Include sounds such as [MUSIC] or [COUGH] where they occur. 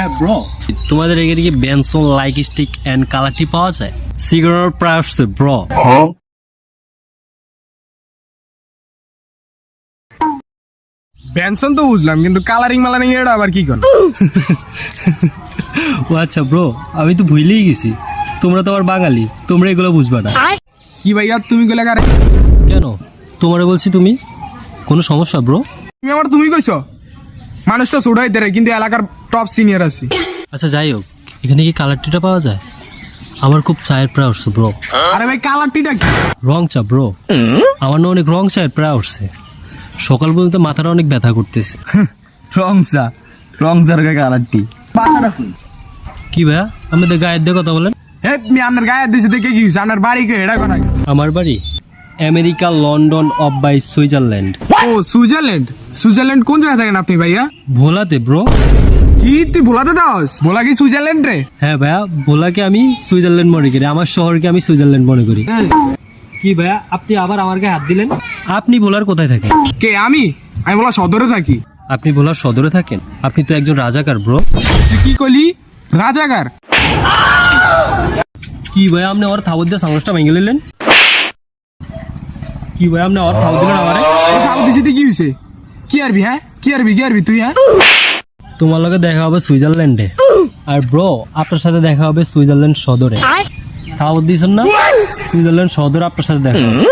হ্যাঁ ব্রো তোমাদের এখানে কি বেনসন লাইক স্টিক এন্ড কালারটি পাওয়া যায়? সিগারেট প্রাইস ব্রো ব্যানসন তো বুঝলাম কিন্তু কালারিং মালারিং এটা আবার কি ও আচ্ছা ব্রো আমি তো ভুলেই গেছি। তোমরা তো আবার বাঙালি তোমরা এগুলো বুঝবা না। কি ভাইয়া তুমি গেলে কারে? কেন? তোমারে বলছি তুমি? কোনো সমস্যা ব্রো তুমি আমার তুমি কইছো? মানুষটা হইতে রে, কিন্তু এলাকার টপ সিনিয়র আছি। আচ্ছা যাই হোক এখানে কি কালার টিটা পাওয়া যায়? আমার খুব চায়ের প্রায় উঠছে ব্রো আরে ভাই কালারটিটা কি? রং চা ব্রো আমার না অনেক রং চায়ের প্রায় উঠছে। সকাল পর্যন্ত মাথাটা অনেক ব্যথা করতেছে। [LAUGHS] রং চা রং চার কালারটি কি? ভাইয়া? আমাদের গায়ের দিয়ে কথা বলেন। হে আপনার গায়ে দিছে দেখে কি? আপনার বাড়ি কে? কোন আমার বাড়ি? আমেরিকা লন্ডন অফ বাই সুইজারল্যান্ড। ও সুইজারল্যান্ড? সুইজারল্যান্ড কোন জায়গা থাকেন আপনি ভাইয়া? ভোলাতে ব্রো। কি তুই ভোলাতে দাস ভোলা কি সুইজারল্যান্ড রে? হ্যাঁ ভাইয়া ভোলাকে আমি সুইজারল্যান্ড মনে করি আমার শহরকে আমি সুইজারল্যান্ড মনে করি। কি ভাইয়া আপনি আবার আমার গায়ে হাত দিলেন? আপনি ভোলার কোথায় থাকেন? কে আমি? আমি ভোলা সদরে থাকি। আপনি ভোলার সদরে থাকেন? আপনি তো একজন রাজাকার ব্রো। তুই কি কইলি? রাজাগার কি ভাইয়া আপনি আমার থাবর দিয়ে সামসটা ভেঙে নিলেন? কি ভাই আপনি ওর থাবর দিলেন আমারে। খাও দিছি কি হইছে? কি আরবি হ্যাঁ? কি আরবি কি আরবি তুই হ্যাঁ? তোমার লগে দেখা হবে সুইজারল্যান্ডে। আর ব্রো আপনার সাথে দেখা হবে সুইজারল্যান্ড সদরে। থাবর দিছেন না? সুইজারল্যান্ড সদরে আপনার সাথে দেখা হবে।